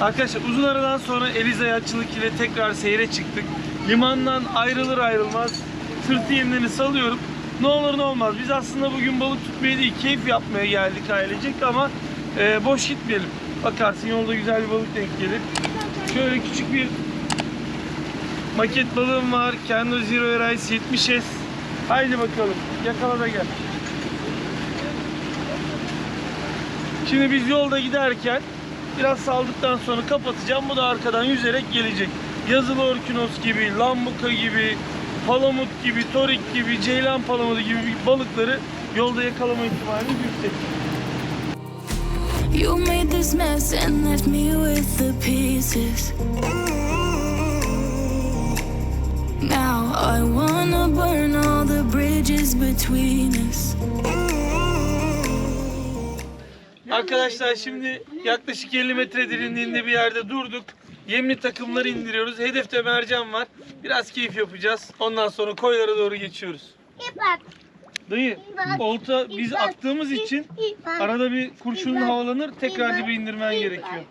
Arkadaşlar uzun aradan sonra Eliza Yatçılık ile tekrar seyre çıktık. Limandan ayrılır ayrılmaz sırtı yemlerini salıyorum. Ne olur ne olmaz. Biz aslında bugün balık tutmaya değil keyif yapmaya geldik ailecek ama e, boş gitmeyelim. Bakarsın yolda güzel bir balık denk gelir. Şöyle küçük bir maket balığım var. Kendo Zero Rice 70S. Haydi bakalım. Yakala da gel. Şimdi biz yolda giderken biraz saldıktan sonra kapatacağım. Bu da arkadan yüzerek gelecek. Yazılı orkinos gibi, lambuka gibi, palamut gibi, torik gibi, ceylan palamudu gibi balıkları yolda yakalama ihtimali yüksek. You made this mess and left me with the pieces. Now I wanna burn all the bridges between us. Arkadaşlar şimdi yaklaşık 50 metre derinliğinde bir yerde durduk. Yemli takımları indiriyoruz. Hedefte mercan var. Biraz keyif yapacağız. Ondan sonra koylara doğru geçiyoruz. Dayı, olta biz attığımız için arada bir kurşunun havalanır tekrar dibe indirmen gerekiyor.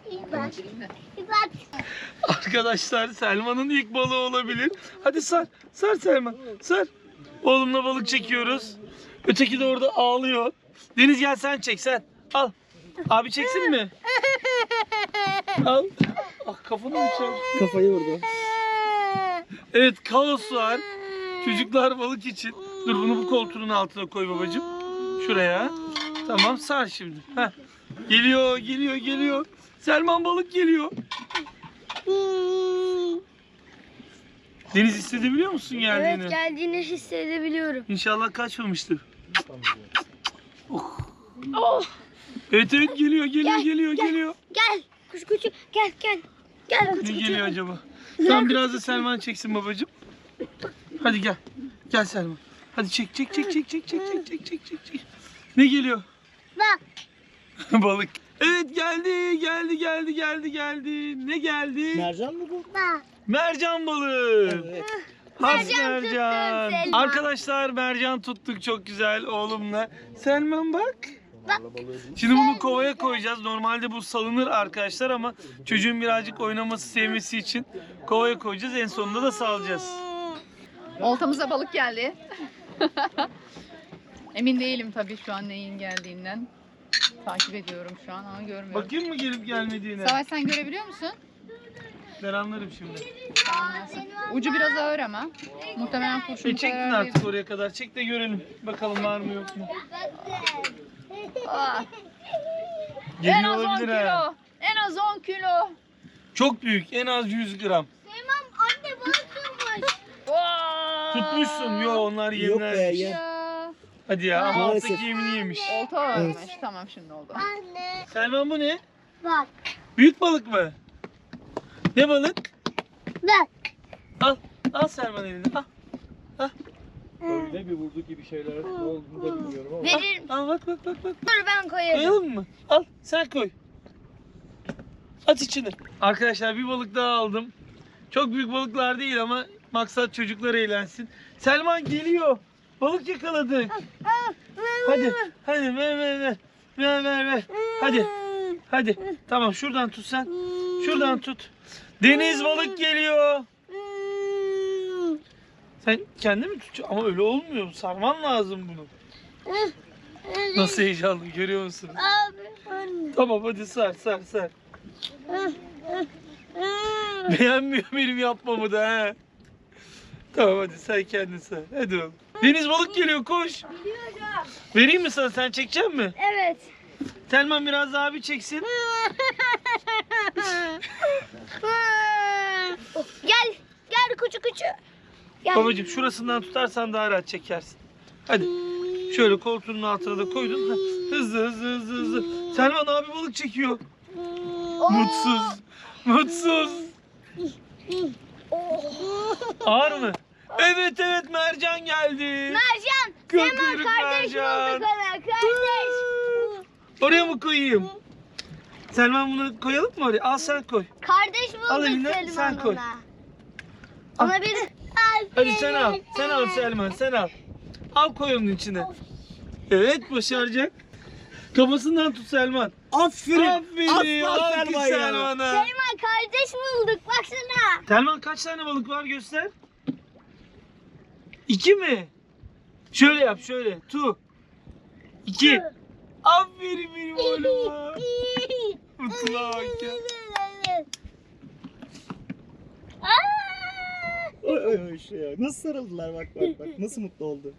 Arkadaşlar Selman'ın ilk balığı olabilir. Hadi sar, sar Selman, sar. Oğlumla balık çekiyoruz. Öteki de orada ağlıyor. Deniz gel sen çek sen. Al. Abi çeksin mi? Al. Ah kafanı mı? Kafayı vurdu. Evet kaos var. Çocuklar balık için. Dur bunu bu koltuğun altına koy babacığım. Şuraya. Tamam sar şimdi. Heh. Geliyor geliyor geliyor. Selman balık geliyor. Deniz hissedebiliyor musun geldiğini? Evet geldiğini hissedebiliyorum. İnşallah kaçmamıştır. Oh. Evet evet geliyor geliyor Gel, geliyor gel. geliyor. Gel kuş kuçu gel gel. Gel kuş Ne kuçu. geliyor acaba? Tamam biraz da Selman çeksin babacığım. Hadi gel. Gel Selman. Hadi çek çek çek çek çek çek çek çek çek çek çek. Ne geliyor? Bak Balık. Evet geldi geldi geldi geldi geldi. Ne geldi? Mercan mı bu? bak. Mercan balığı. Evet. Has Mercan mercan. tuttum Selman. Arkadaşlar mercan tuttuk çok güzel oğlumla. Selman bak. Bak. Şimdi bunu kovaya koyacağız. Normalde bu salınır arkadaşlar ama çocuğun birazcık oynaması sevmesi için kovaya koyacağız. En sonunda da salacağız. Oltamıza balık geldi. Emin değilim tabii şu an neyin geldiğinden. Takip ediyorum şu an ama görmüyorum. Bakayım mı gelip gelmediğine? Savaş sen görebiliyor musun? Ben anlarım şimdi. Anlarsın. Ucu biraz ağır ama. Muhtemelen kurşun E çektin zarar artık oraya kadar. Çek de görelim. Bakalım var mı yok mu? Aa, en Geliyor az 10 olabilir ha. kilo. En az 10 kilo. Çok büyük. En az 100 gram. Süleyman anne. Vaa! Tutmuşsun. Yo onlar Yok be. Ya. Hadi ya ama Maalesef. alttaki yemini yemiş. Olta ağırmış. Tamam şimdi oldu. Anne Selman bu ne? bak. Büyük balık mı? Ne balık? Bak. Al. Al Selman elini. Al. Öyle bir vurdu gibi şeyler olduğunu da bilmiyorum ama. Veririm. Al bak bak bak bak. Dur ben koyarım. Koyalım mı? Al sen koy. At içine. Arkadaşlar bir balık daha aldım. Çok büyük balıklar değil ama maksat çocuklar eğlensin. Selman geliyor. Balık yakaladık. Hadi. Hadi ver ver ver. Ver ver ver. Hadi. Hadi. Tamam şuradan tut sen. Şuradan tut. Deniz balık geliyor. Sen kendi mi tutacaksın? Ama öyle olmuyor. Sarman lazım bunu. Nasıl heyecanlı görüyor. Anne. Tamam hadi sar sar sar. Beğenmiyor benim yapmamı da he. Tamam hadi sen kendin sar. Hadi oğlum. Deniz balık geliyor koş. Vereyim mi sana sen çekecek mi? Evet. Selman biraz daha abi çeksin. gel. Gel kuçu. Gel. Babacım şurasından tutarsan daha rahat çekersin. Hadi. Şöyle koltuğunun altına da koydun. Ha, Hızlı hızlı hızlı hızlı. Selman abi balık çekiyor. Mutsuz. Mutsuz. Ağır mı? Evet evet mercan geldi. Mercan. Kıl Hemen kardeş mercan. olduk ona. Kardeş. Oraya mı koyayım? Selman bunu koyalım mı oraya? Al sen koy. Kardeş bulduk Al eline, Selman sen koy. ona. Al. Ona bir... Hadi sen al. Sen al Selman sen al. Al koy onun içine. Evet başaracak. Kafasından tut Selman. Aferin. Aferin. Aslan Alkış Selman ya. Selman'a. Selman kardeş bulduk baksana. Selman kaç tane balık var göster. İki mi? Şöyle yap şöyle. Tu. İki. Aferin benim oğluma. Mutluluğa bak ya. Oy oy oy şey ya. Nasıl sarıldılar bak bak bak. Nasıl mutlu oldu.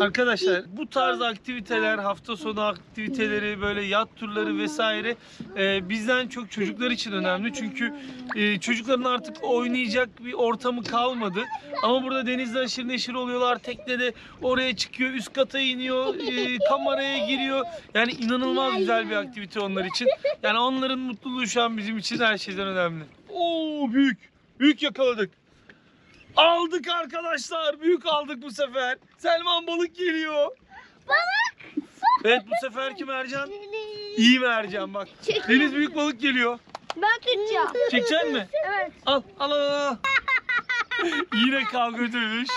Arkadaşlar bu tarz aktiviteler, hafta sonu aktiviteleri, böyle yat turları vesaire e, bizden çok çocuklar için önemli. Çünkü e, çocukların artık oynayacak bir ortamı kalmadı. Ama burada denizde aşırı neşir oluyorlar. Teknede oraya çıkıyor, üst kata iniyor, e, kameraya giriyor. Yani inanılmaz güzel bir aktivite onlar için. Yani onların mutluluğu şu an bizim için her şeyden önemli. Oo büyük, büyük yakaladık. Aldık arkadaşlar. Büyük aldık bu sefer. Selman balık geliyor. Balık. Evet bu seferki mercan iyi mercan bak. Deniz büyük balık geliyor. Ben tutacağım. Çekecek mi? Evet. Al al al. al. Yine kavga dövüş.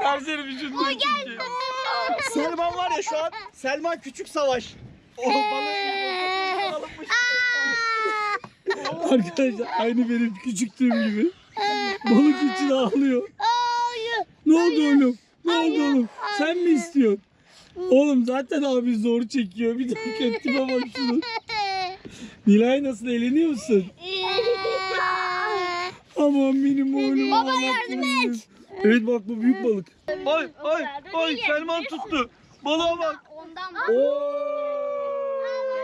Versene vücudunu çünkü. Selman var ya şu an Selman küçük savaş. O balık balıkmış. Arkadaşlar aynı benim küçüktüğüm gibi. Balık için ağlıyor. Ne oldu oğlum? Ne oldu oğlum? Sen mi istiyorsun? Oğlum zaten abi zor çekiyor. Bir dakika tipe bak şunu. Nilay nasıl eğleniyor musun? Aman benim oğlum. Baba yardım et. Evet bak bu büyük balık. Ay ay ay Selman tuttu. Balığa bak. Ondan Oo.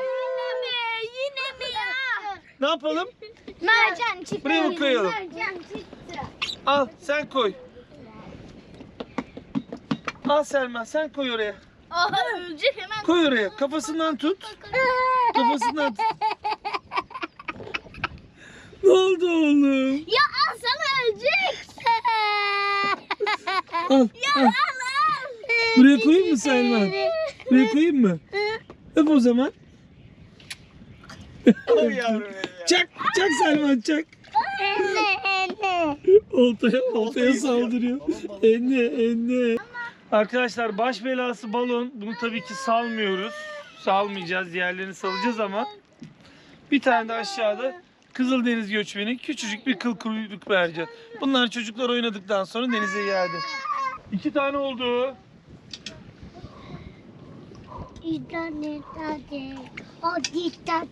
Yine mi? Yine mi ya? Ne yapalım? Mercan çıktı. Buraya mı koyalım? Mercan çıktı. Al sen koy. Al Selma sen koy oraya. Aha ölecek hemen. Koy oraya. Kafasından tut. Kafasından tut. Ne oldu oğlum? Ya al sana ölecek. Al, al. Buraya koyayım mı Selman? Buraya koyayım mı? Öp o zaman. Oy yavrum ya. Çak, çak Selman çak. Oltaya, oltaya saldırıyor. Enne, enne. Arkadaşlar baş belası balon. Bunu tabii ki salmıyoruz. Salmayacağız. Diğerlerini salacağız ama bir tane de aşağıda Kızıldeniz göçmeni küçücük bir kıl kuyruk mercan. Bunlar çocuklar oynadıktan sonra denize geldi. İki tane oldu.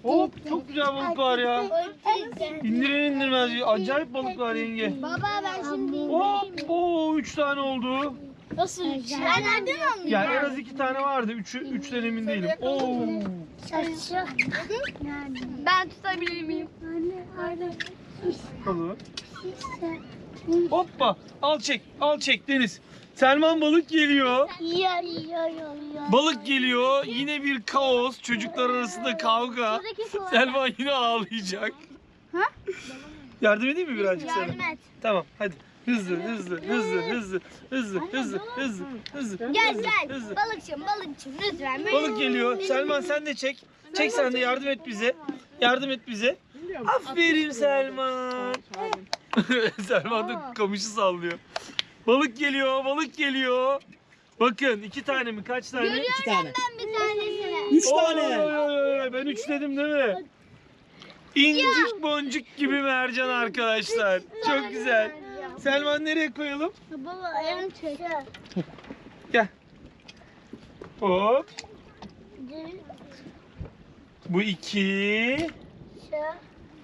Hop çok güzel balık var ya. İndirir indirmez. Acayip balık var yenge. Baba ben şimdi Hop oo üç tane oldu. Nasıl? Ben nereden anlıyorum? Yani en az iki tane vardı. Üçü, üçten emin değilim. Oo. Ben tutabilir miyim? Balığı. Hoppa. Al çek. Al çek Deniz. Selman balık geliyor. Yiyor yiyor yiyor. Balık geliyor. Yine bir kaos. Çocuklar arasında kavga. Selman yine ağlayacak. Yardım edeyim mi birazcık sana? Yardım et. Tamam hadi. Hızlı hızlı hızlı hızlı hızlı hızlı hızlı hızlı. Gel hızlı, gel. hızlı. Balıkçım balıkçım lütfen. Balık geliyor. Selman sen de çek. Çek sen de yardım et bize. Yardım et bize. Aferin Selman. Selman da kamışı sallıyor. Balık geliyor, balık geliyor. Bakın iki tane mi? Kaç tane? İki tane. Bir tanesini. Üç tane. oy, oy, oy. Ben üç dedim değil mi? İncik boncuk gibi mercan arkadaşlar. Çok güzel. Selman nereye koyalım? Baba ayağını çek. Gel. Hop. Bu iki.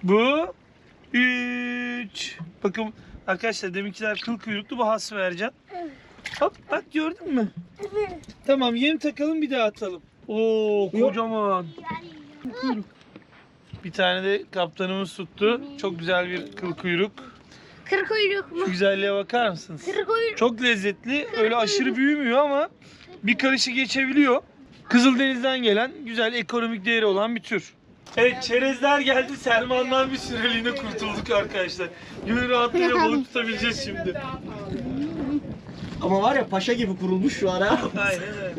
Bu üç. Bakın arkadaşlar deminkiler kıl kuyruklu bu has mercan. Hop bak gördün mü? Tamam yem takalım bir daha atalım. Oo kocaman. Kuyruk. Bir tane de kaptanımız tuttu. Çok güzel bir kıl kuyruk. Kır kuyruk mu? Şu güzelliğe bakar mısınız? Kır kuyruk. Çok lezzetli. Öyle aşırı büyümüyor ama bir karışı geçebiliyor. Kızıldeniz'den gelen güzel ekonomik değeri olan bir tür. Evet çerezler geldi. Selman'dan bir süreliğine kurtulduk arkadaşlar. Gönül rahatlığıyla balık tutabileceğiz şimdi. Ama var ya paşa gibi kurulmuş şu ara. Aynen öyle.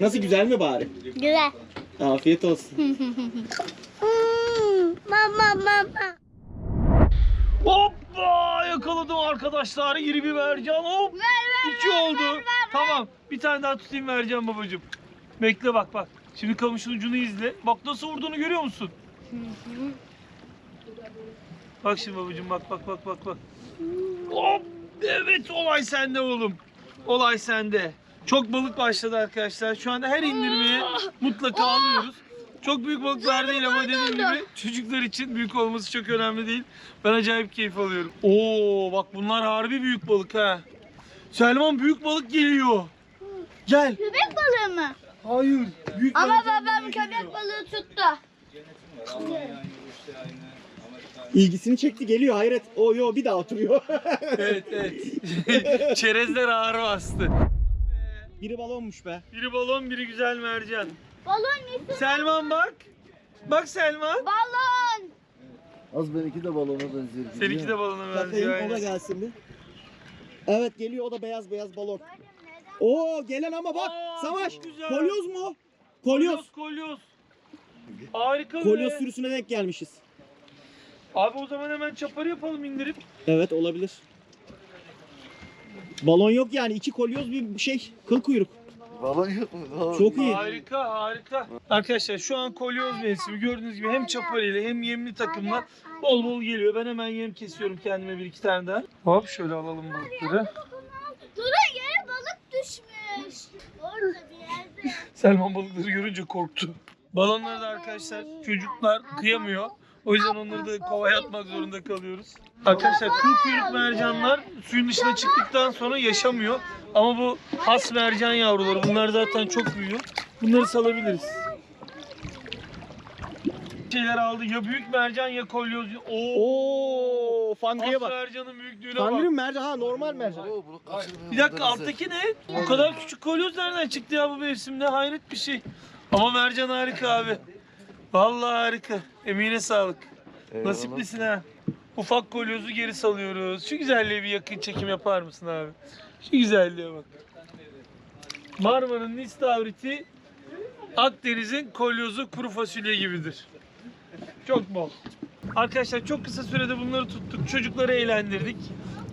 Nasıl güzel mi bari? Güzel. Afiyet olsun. Hmm, Mama mama. Hoppa yakaladım arkadaşlar. İri bir mercan. Hop. İki oldu. Tamam. Bir tane daha tutayım mercan babacığım. Bekle bak bak. Şimdi kamışın ucunu izle. Bak nasıl vurduğunu görüyor musun? Bak şimdi babacığım bak bak bak bak bak. Hop. Evet olay sende oğlum. Olay sende. Çok balık başladı arkadaşlar. Şu anda her indirmeye mutlaka alıyoruz. Çok büyük balıklar değil ama dediğim gibi çocuklar için büyük olması çok önemli değil. Ben acayip keyif alıyorum. Oo bak bunlar harbi büyük balık ha. Selman büyük balık geliyor. Gel. Köpek balığı mı? Hayır. Büyük Ama balık babam köpek balığı tuttu. İlgisini çekti geliyor hayret. O yo bir daha oturuyor. Evet evet. Çerezler ağır bastı. Biri balonmuş be. Biri balon biri güzel mercan. Balon nesi? Selman bak. Bak Selman. Balon. Az benimki de balona benziyor. Seninki de balona benziyor. Bakayım o da aynen. gelsin bir. Evet geliyor o da beyaz beyaz balon. Oo gelen ama bak Aa, Savaş. çok güzel. Kolyoz mu? Kolyoz kolyoz. Harika be. Kolyoz sürüsüne denk gelmişiz. Abi o zaman hemen çaparı yapalım indirip. Evet olabilir. Balon yok yani iki kolyoz bir şey kıl kuyruk. Balon yok mu? Balon. Çok iyi. Harika harika. Arkadaşlar şu an kolyoz mevsimi gördüğünüz gibi hem çaparıyla hem yemli takımla bol bol geliyor. Ben hemen yem kesiyorum kendime bir iki tane daha. Hop şöyle alalım balıkları. Düşmüş. Orada bir yerde. Selman balıkları görünce korktu. Balonları da arkadaşlar çocuklar kıyamıyor. O yüzden onları da kovaya atmak zorunda kalıyoruz. Arkadaşlar kıl kuyruk mercanlar suyun dışına çıktıktan sonra yaşamıyor. Ama bu has mercan yavruları bunlar zaten çok büyüyor. Bunları salabiliriz. Şeyler aldı ya büyük mercan ya kolyoz. Oo. Oo fangriye bak. mercanın büyüklüğüne Fangri bak. mercan? Ha normal mercan. Oo, bunu kaçırmayalım. Bir dakika alttaki ne? O kadar küçük kolyoz nereden çıktı ya bu mevsimde? Hayret bir şey. Ama mercan harika abi. Vallahi harika. Emine sağlık. Eyvallah. Nasiplisin ha. Ufak kolyozu geri salıyoruz. Şu güzelliğe bir yakın çekim yapar mısın abi? Şu güzelliğe bak. Marmara'nın istavriti Akdeniz'in kolyozu kuru fasulye gibidir. Çok bol. Arkadaşlar çok kısa sürede bunları tuttuk. Çocukları eğlendirdik.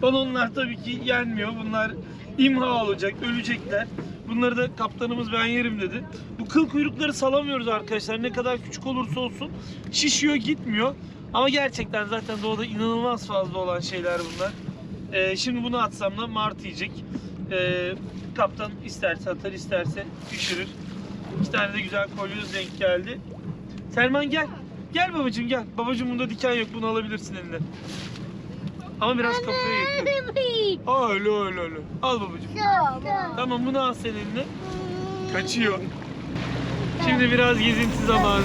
Balonlar tabii ki yenmiyor. Bunlar imha olacak, ölecekler. Bunları da kaptanımız ben yerim dedi. Bu kıl kuyrukları salamıyoruz arkadaşlar. Ne kadar küçük olursa olsun şişiyor gitmiyor. Ama gerçekten zaten doğada inanılmaz fazla olan şeyler bunlar. Ee, şimdi bunu atsam da mart yiyecek. Ee, kaptan isterse atar isterse pişirir. İki tane de güzel kolyoz denk geldi. Selman gel. Gel babacığım gel. Babacığım bunda diken yok bunu alabilirsin eline. Ama biraz kafaya yakın. Aa, öyle öyle öyle. Al babacığım. Tamam bunu al sen eline. Kaçıyor. Şimdi biraz gezinti zamanı.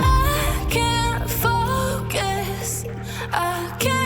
I can't focus. I can't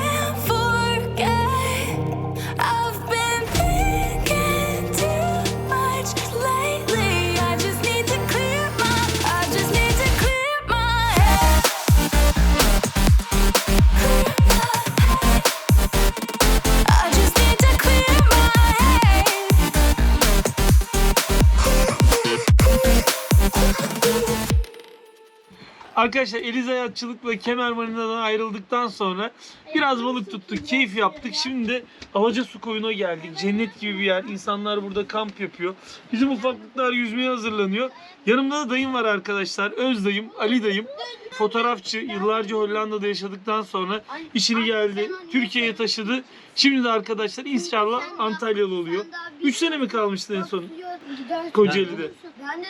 Arkadaşlar Eliz Hayatçılık'la Kemer Marina'dan ayrıldıktan sonra biraz balık tuttuk, keyif yaptık. Şimdi de Alaca Su Koyu'na geldik. Cennet gibi bir yer. İnsanlar burada kamp yapıyor. Bizim ufaklıklar yüzmeye hazırlanıyor. Yanımda da dayım var arkadaşlar. Öz dayım, Ali dayım. Fotoğrafçı. Yıllarca Hollanda'da yaşadıktan sonra işini geldi. Türkiye'ye taşıdı. Şimdi de arkadaşlar inşallah Antalyalı oluyor. 3 sene mi kalmıştı en son Kocaeli'de? Ben de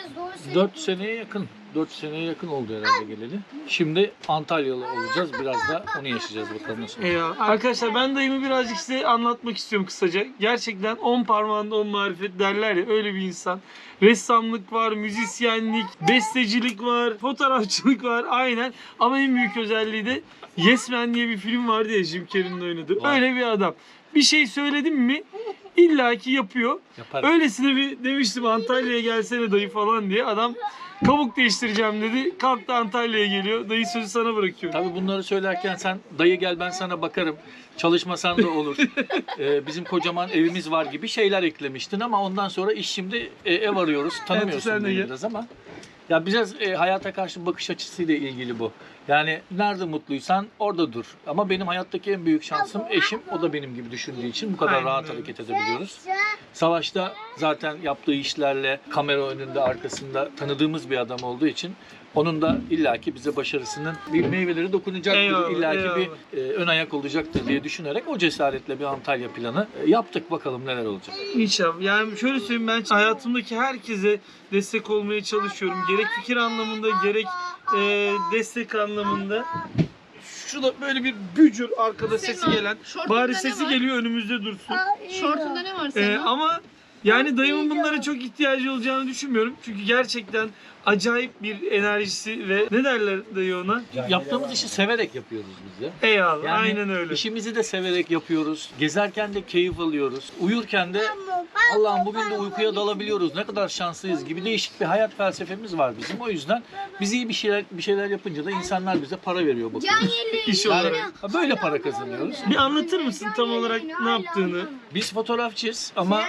zor 4 seneye yakın. 4 seneye yakın oldu herhalde geleli. Şimdi Antalyalı olacağız. Biraz da onu yaşayacağız bakalım nasıl. Olacak. Eyvallah. Arkadaşlar ben dayımı birazcık size anlatmak istiyorum kısaca. Gerçekten 10 parmağında 10 marifet derler ya öyle bir insan. Ressamlık var, müzisyenlik, bestecilik var, fotoğrafçılık var aynen. Ama en büyük özelliği de Yes Man diye bir film vardı ya Jim Carrey'nin oynadığı. Öyle bir adam. Bir şey söyledim mi illaki yapıyor. Yaparım. Öylesine bir demiştim Antalya'ya gelsene dayı falan diye. Adam kabuk değiştireceğim dedi. Kalktı Antalya'ya geliyor. Dayı sözü sana bırakıyor. Tabii bunları söylerken sen dayı gel ben sana bakarım. Çalışmasan da olur. Ee, bizim kocaman evimiz var gibi şeyler eklemiştin ama ondan sonra iş şimdi e, ev arıyoruz. Tanımıyorsun de beni biraz ama. Ya biraz e, hayata karşı bakış açısıyla ilgili bu. Yani nerede mutluysan orada dur. Ama benim hayattaki en büyük şansım eşim. O da benim gibi düşündüğü için bu kadar Aynen rahat öyle. hareket edebiliyoruz. Savaşta zaten yaptığı işlerle kamera önünde arkasında tanıdığımız bir adam olduğu için onun da illaki bize başarısının bir meyveleri dokunacaktır. Eyvallah, illaki eyvallah. bir e, ön ayak olacaktır diye düşünerek o cesaretle bir Antalya planı e, yaptık bakalım neler olacak. İnşallah. Yani şöyle söyleyeyim ben hayatımdaki herkese destek olmaya çalışıyorum. Gerek fikir anlamında gerek e, destek anlamında. Şurada böyle bir bücür arkada sesi gelen. şortunda Bari ne sesi var? geliyor önümüzde dursun. Şortunda ne var E, senin? ama yani dayımın bunlara çok ihtiyacı olacağını düşünmüyorum. Çünkü gerçekten acayip bir enerjisi ve ne derler dayı ona? Yaptığımız işi severek yapıyoruz biz de. Eyvallah. Yani aynen öyle. İşimizi de severek yapıyoruz. Gezerken de keyif alıyoruz. Uyurken de Allah'ım bugün de uykuya dalabiliyoruz. Ne kadar şanslıyız gibi değişik bir hayat felsefemiz var bizim. O yüzden biz iyi bir şeyler bir şeyler yapınca da insanlar bize para veriyor bakın. İş olarak. böyle para kazanıyoruz. Bir anlatır mısın tam olarak ne yaptığını? Biz fotoğrafçıyız ama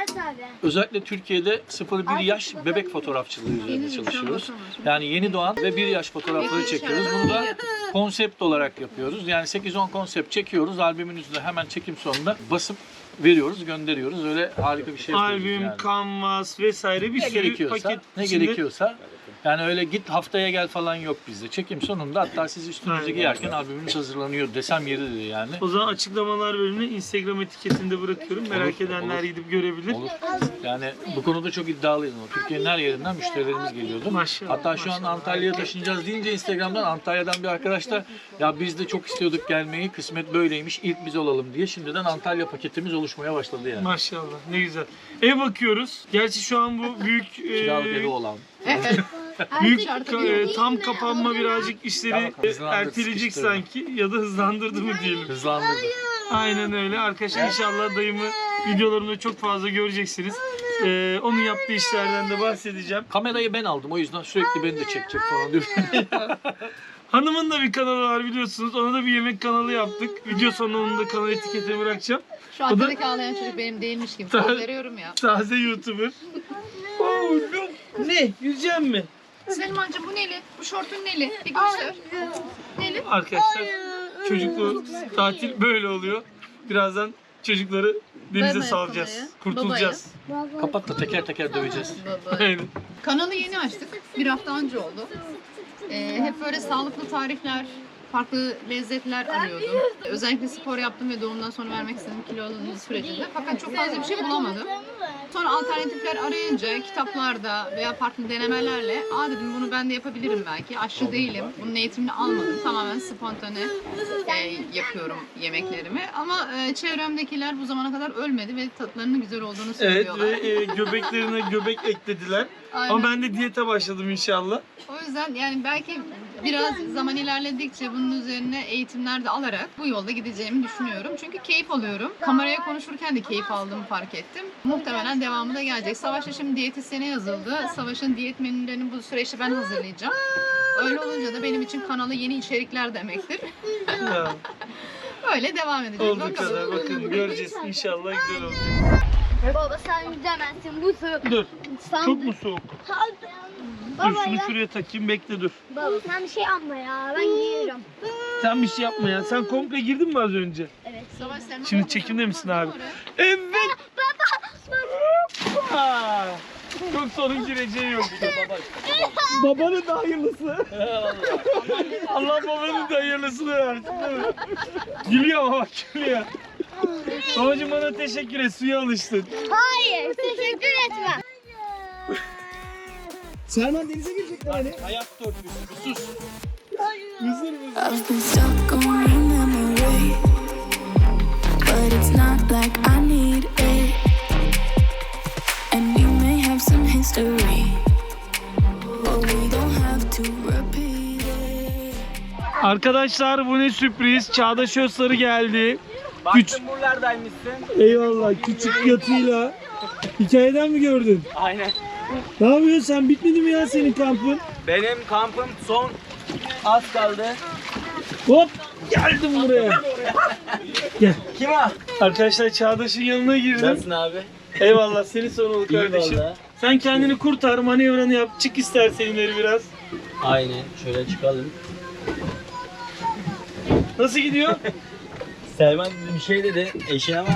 özellikle Türkiye'de 0-1 yaş bebek fotoğrafçılığı üzerinde çalışıyoruz. Yani yeni doğan ve 1 yaş fotoğrafları çekiyoruz. Bunu da konsept olarak yapıyoruz. Yani 8-10 konsept çekiyoruz. Albümün üstüne hemen çekim sonunda basıp veriyoruz, gönderiyoruz. Öyle harika bir şey yapıyoruz Albüm, yani. canvas vesaire bir ne sürü gerekiyorsa, paket ne içinde- gerekiyorsa yani öyle git haftaya gel falan yok bizde. Çekim sonunda hatta siz üstünüzü giyerken albümümüz hazırlanıyor desem yeridir yani. O zaman açıklamalar bölümüne Instagram etiketinde bırakıyorum. Merak Olur, edenler olur. gidip görebilir. Olur. Yani bu konuda çok iddialıydım. Türkiye'nin her yerinden müşterilerimiz geliyordu. Maşallah, Hatta şu an maşallah. Antalya'ya taşınacağız deyince Instagram'dan Antalya'dan bir arkadaş da ya biz de çok istiyorduk gelmeyi. Kısmet böyleymiş. İlk biz olalım diye şimdiden Antalya paketimiz oluşmaya başladı yani. Maşallah ne güzel. Ev bakıyoruz. Gerçi şu an bu büyük Kiralık e, evi olan. Büyük ka- e, tam kapanma birazcık işleri erteleyecek sanki ya da hızlandırdı mı diyelim. Hızlandırdı. Aynen öyle. Arkadaşlar inşallah dayımı videolarımda çok fazla göreceksiniz. E, onun yaptığı işlerden de bahsedeceğim. Kamerayı ben aldım o yüzden sürekli beni de çekecek falan diyor. Hanımın da bir kanalı var biliyorsunuz. Ona da bir yemek kanalı yaptık. Video sonunda da kanal etiketini bırakacağım. Şu arkadaki ağlayan çocuk benim değilmiş gibi. Söz veriyorum ya. Taze YouTuber. Oh, look. Ne? Yüzeceğim mi? Selmancığım bu neli? Bu şortun neli? Bir göster. Neli? Arkadaşlar çocuklu tatil böyle oluyor. Birazdan çocukları denize salacağız. yapmayı. Kurtulacağız. Kapat da teker teker döveceğiz. Baba. Aynen. Kanalı yeni açtık. Bir hafta önce oldu. Ee, hep böyle sağlıklı tarifler, farklı lezzetler arıyordum. Özellikle spor yaptım ve doğumdan sonra vermek istediğim kilo alımı sürecinde. Fakat çok fazla bir şey bulamadım. Sonra alternatifler arayınca kitaplarda veya farklı denemelerle aa dedim bunu ben de yapabilirim belki. Aşçı değilim. Bunun eğitimini almadım. Tamamen spontane e, yapıyorum yemeklerimi. Ama e, çevremdekiler bu zamana kadar ölmedi ve tatlarının güzel olduğunu Evet söylüyorlar. ve e, göbeklerine göbek eklediler. Aynen. Ama ben de diyete başladım inşallah. O yüzden yani belki biraz zaman ilerledikçe bunun üzerine eğitimler de alarak bu yolda gideceğimi düşünüyorum. Çünkü keyif alıyorum. Kameraya konuşurken de keyif aldığımı fark ettim. Muhtemelen devamı da gelecek. Savaş'a şimdi diyetisyene yazıldı. Savaş'ın diyet menülerini bu süreçte ben hazırlayacağım. Öyle olunca da benim için kanala yeni içerikler demektir. Öyle devam edeceğiz. olduğu Bakalım. kadar bakın göreceğiz. İnşallah güzel olacak. Baba sen yüzemezsin bu soğuk. Dur. Sen... Çok mu soğuk? Dur Baba şunu ya. şuraya takayım bekle dur. Baba sen bir şey yapma ya. Ben giyiyorum. Sen bir şey yapma ya. Sen komple girdin mi az önce? Evet. Savaş sen Şimdi çekimde misin abi? Evet. Aa, Çok sorun gireceği yok. Babanın da hayırlısı. Allah babanın da hayırlısını versin. değil mi? Gülüyor ama bak gülüyor. Babacım bana teşekkür et suya alıştın. Hayır. Teşekkür etme. Selman denize girecekler hani. Hayat törpüsü sus. Hızır hızır. I've been stuck on your memory, but it's not like I need it. And we may have some history, but we don't have to repeat it. Arkadaşlar bu ne sürpriz. Çağdaş Özsarı geldi. Küçük. buralardaymışsın. Eyvallah küçük yatıyla. Hikayeden mi gördün? Aynen. Ne yapıyorsun sen? Bitmedi mi ya senin kampın? Benim kampım son az kaldı. Hop geldim buraya. Gel. Kim o? Arkadaşlar Çağdaş'ın yanına girdim. Nasılsın abi? Eyvallah seni sorumlu kardeşim. Eyvallah. Sen kendini kurtar, manevranı yap. Çık istersen ileri biraz. Aynen. Şöyle çıkalım. Nasıl gidiyor? Selman bir şey dedi eşine ama.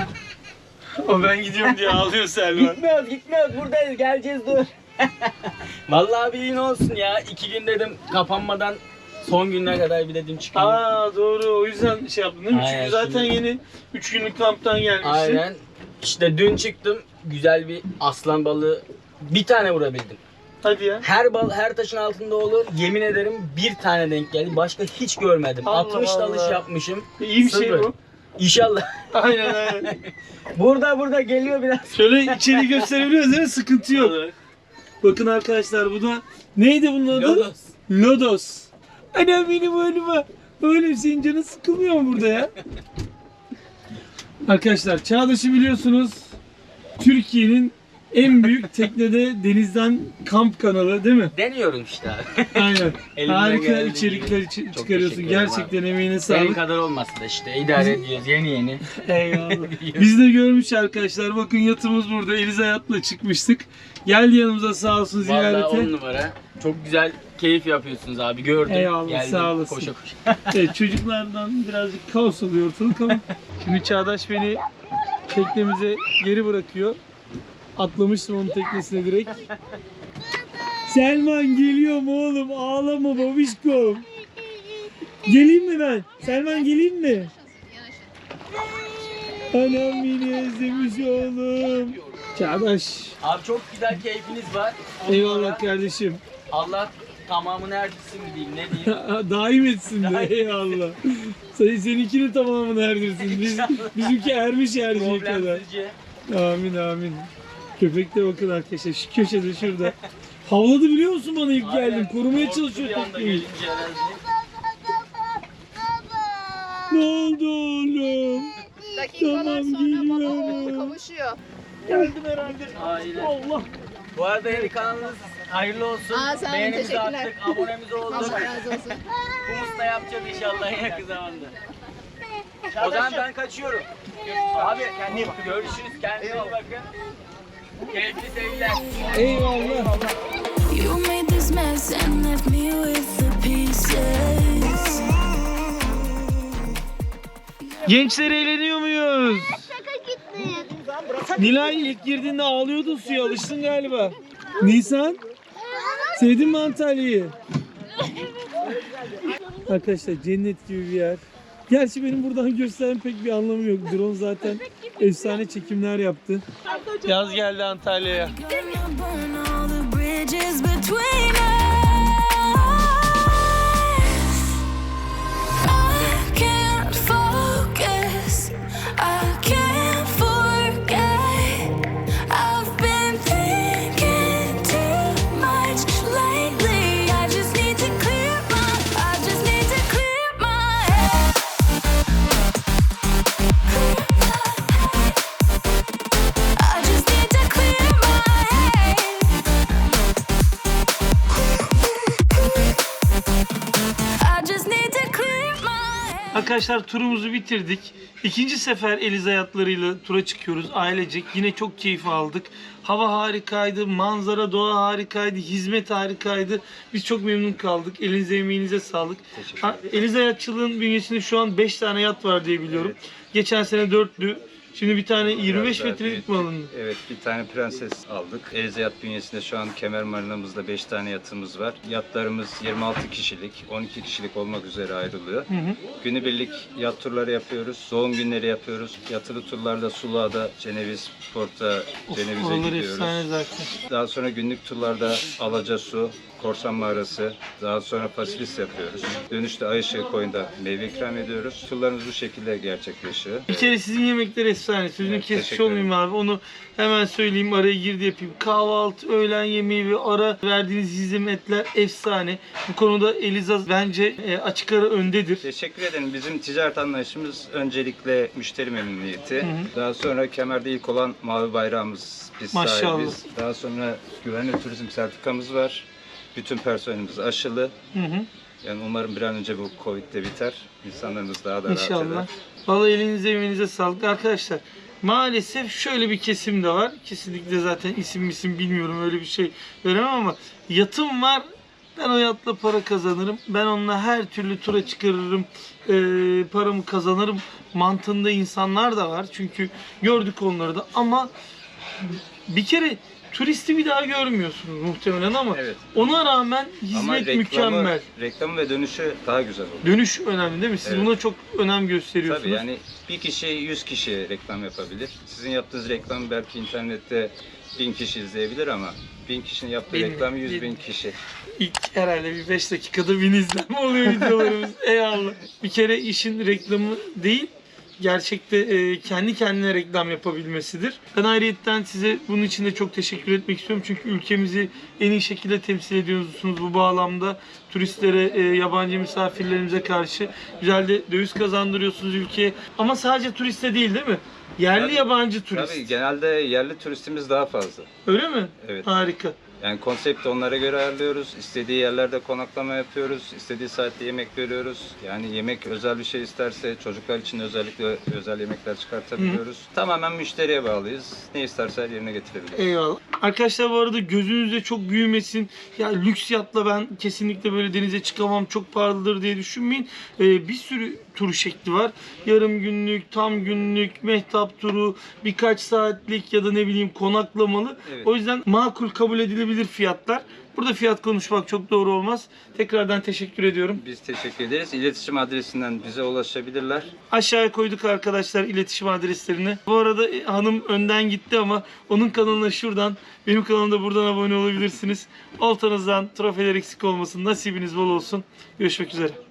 O ben gidiyorum diye ağlıyor Selman. Gitmiyoruz gitmiyoruz buradayız geleceğiz dur. Vallahi bir yine olsun ya. iki gün dedim kapanmadan son gününe kadar bir dedim çıkayım. Aa doğru o yüzden şey yaptın değil mi? Aynen, Çünkü zaten şimdi- yeni 3 günlük kamptan gelmişsin. Aynen. İşte dün çıktım güzel bir aslan balığı bir tane vurabildim. Hadi ya. Her bal her taşın altında olur. Yemin ederim bir tane denk geldi. Başka hiç görmedim. Allah 60 dalış Allah. yapmışım. İyi bir şey Sıfır. bu. İnşallah. Aynen aynen. burada burada geliyor biraz. Şöyle içeri gösterebiliyoruz değil mi? Sıkıntı yok. Bakın arkadaşlar bu da neydi bunun adı? Lodos. Lodos. Anam benim oğluma. Oğlum senin canın sıkılmıyor mu burada ya? Arkadaşlar Çağdaş'ı biliyorsunuz Türkiye'nin en büyük teknede denizden kamp kanalı değil mi? Deniyorum işte abi. Aynen. Elimden Harika içerikler içi- Çok çıkarıyorsun. teşekkür ederim Gerçekten emeğine Senin sağlık. kadar olmasa da işte idare ediyoruz yeni yeni. Eyvallah. Biz de görmüş arkadaşlar. Bakın yatımız burada. Eliz Hayat'la çıkmıştık. Geldi yanımıza sağ olsun Vallahi on numara. Çok güzel keyif yapıyorsunuz abi gördüm. Eyvallah, Geldim, sağ olasın. Koşa koşa. Evet, çocuklardan birazcık kaos oluyor ortalık ama. Şimdi Çağdaş beni teknemize geri bırakıyor. Atlamıştım onun teknesine direkt. Selman geliyorum oğlum ağlama babişkom. Geleyim mi ben? Selman geleyim mi? Anam beni özlemiş oğlum. Çağdaş. Abi çok güzel keyfiniz var. On numara. Eyvallah kardeşim. Allah tamamını erdirsin mi diyeyim ne diyeyim. Daim etsin de eyvallah. Sen, seninkini tamamını erdirsin. Biz, bizimki ermiş erdiği kadar. Problemsizce. Amin amin. Köpek de bakın arkadaşlar şu köşede şurada. Havladı biliyor musun bana ilk geldim. Korumaya çalışıyor herhalde. Ne oldu oğlum? Dakikalar Tamam, sonra bana geliyorum. kavuşuyor. Geldim herhalde. Aynen. Allah. Bu arada yeni kanalınız hayırlı olsun. Aa, sağ olun, Beğenimizi teşekkürler. attık, abonemiz olduk. Allah razı olsun. Humus da yapacağız inşallah en yakın zamanda. O zaman ben kaçıyorum. Abi kendine iyi. Görüşürüz. Kendinize iyi bakın. Keyifli seyirler. Eyvallah. You made this mess and left me with the pieces. Gençler eğleniyor muyuz? Nilay ilk girdiğinde ağlıyordun suya alıştın galiba. Nisan sevdin mi Antalya'yı? Arkadaşlar cennet gibi bir yer. Gerçi benim buradan gösteren pek bir anlamı yok. Drone zaten efsane çekimler yaptı. Yaz geldi Antalya'ya. Arkadaşlar turumuzu bitirdik. İkinci sefer Eliz hayatlarıyla tura çıkıyoruz ailecek. Yine çok keyif aldık. Hava harikaydı, manzara, doğa harikaydı, hizmet harikaydı. Biz çok memnun kaldık. Elinize emeğinize sağlık. Eliz hayatçılığın bünyesinde şu an 5 tane yat var diye biliyorum. Geçen sene 4'lü. Şimdi bir tane 25 Biraz metrelik mi alındı? Evet bir tane prenses aldık. Elize Yat bünyesinde şu an kemer marinamızda 5 tane yatımız var. Yatlarımız 26 kişilik, 12 kişilik olmak üzere ayrılıyor. Hı hı. Günübirlik yat turları yapıyoruz. Doğum günleri yapıyoruz. Yatılı turlarda Sula'da, Ceneviz, Port'a, Ceneviz'e gidiyoruz. efsane zaten. Daha sonra günlük turlarda Alacasu, korsan mağarası, daha sonra fasilis yapıyoruz. Dönüşte Ayışığı koyunda meyve ikram ediyoruz. Turlarımız bu şekilde gerçekleşiyor. Bir kere sizin yemekler efsane. Sözünü Evet, kesmiş teşekkür olmayayım abi. Onu hemen söyleyeyim. Araya girdi yapayım. Kahvaltı, öğlen yemeği ve ara verdiğiniz hizmetler efsane. Bu konuda Eliza bence e, açık ara öndedir. Teşekkür ederim. Bizim ticaret anlayışımız öncelikle müşteri memnuniyeti. Daha sonra kemerde ilk olan mavi bayrağımız biz Maşallah. sahibiz. Daha sonra güvenli turizm sertifikamız var. Bütün personelimiz aşılı. Hı hı. Yani umarım bir an önce bu Covid de biter. İnsanlarımız daha da rahat İnşallah. eder. Vallahi elinize emeğinize sağlık. Arkadaşlar maalesef şöyle bir kesim de var. Kesinlikle zaten isim isim bilmiyorum öyle bir şey veremem ama yatım var. Ben o yatla para kazanırım. Ben onunla her türlü tura çıkarırım. eee, paramı kazanırım. Mantığında insanlar da var. Çünkü gördük onları da. Ama bir kere turisti bir daha görmüyorsunuz muhtemelen ama Evet. ona rağmen Ama hizmet reklamı, mükemmel. reklamı ve dönüşü daha güzel olur. Dönüş önemli değil mi? Siz Evet. buna çok önem gösteriyorsunuz. Tabii yani bir kişi 100 kişi reklam yapabilir. Sizin yaptığınız reklam belki internette 1000 kişi izleyebilir ama 1000 kişinin yaptığı Benim- reklam 100 bin benim- kişi. İlk herhalde bir 5 dakikada bin izlenme oluyor videolarımız. Eyvallah. Bir kere işin reklamı değil, gerçekte e, kendi kendine reklam yapabilmesidir. Ben ayrıyetten size bunun için de çok teşekkür etmek istiyorum. Çünkü ülkemizi en iyi şekilde temsil ediyorsunuz bu bağlamda. Turistlere, e, yabancı misafirlerimize karşı güzel de döviz kazandırıyorsunuz ülkeye. Ama sadece turiste değil değil mi? Yerli Tabii, yabancı turist. Tabii genelde yerli turistimiz daha fazla. Öyle mi? Evet. Harika. Yani konsepti onlara göre ayarlıyoruz. İstediği yerlerde konaklama yapıyoruz. İstediği saatte yemek veriyoruz. Yani yemek özel bir şey isterse çocuklar için özellikle özel yemekler çıkartabiliyoruz. Tamamen müşteriye bağlıyız. Ne isterse yerine getirebiliyoruz. Eyvallah. Arkadaşlar bu arada gözünüzde çok büyümesin. Ya lüks yatla ben kesinlikle böyle denize çıkamam çok pahalıdır diye düşünmeyin. Ee, bir sürü tur şekli var. Yarım günlük, tam günlük, mehtap turu, birkaç saatlik ya da ne bileyim konaklamalı. Evet. O yüzden makul kabul edilebilir fiyatlar. Burada fiyat konuşmak çok doğru olmaz. Tekrardan teşekkür ediyorum. Biz teşekkür ederiz. İletişim adresinden bize ulaşabilirler. Aşağıya koyduk arkadaşlar iletişim adreslerini. Bu arada e, hanım önden gitti ama onun kanalına şuradan, benim kanalımda buradan abone olabilirsiniz. Oltanızdan trofeler eksik olmasın, nasibiniz bol olsun. Görüşmek üzere.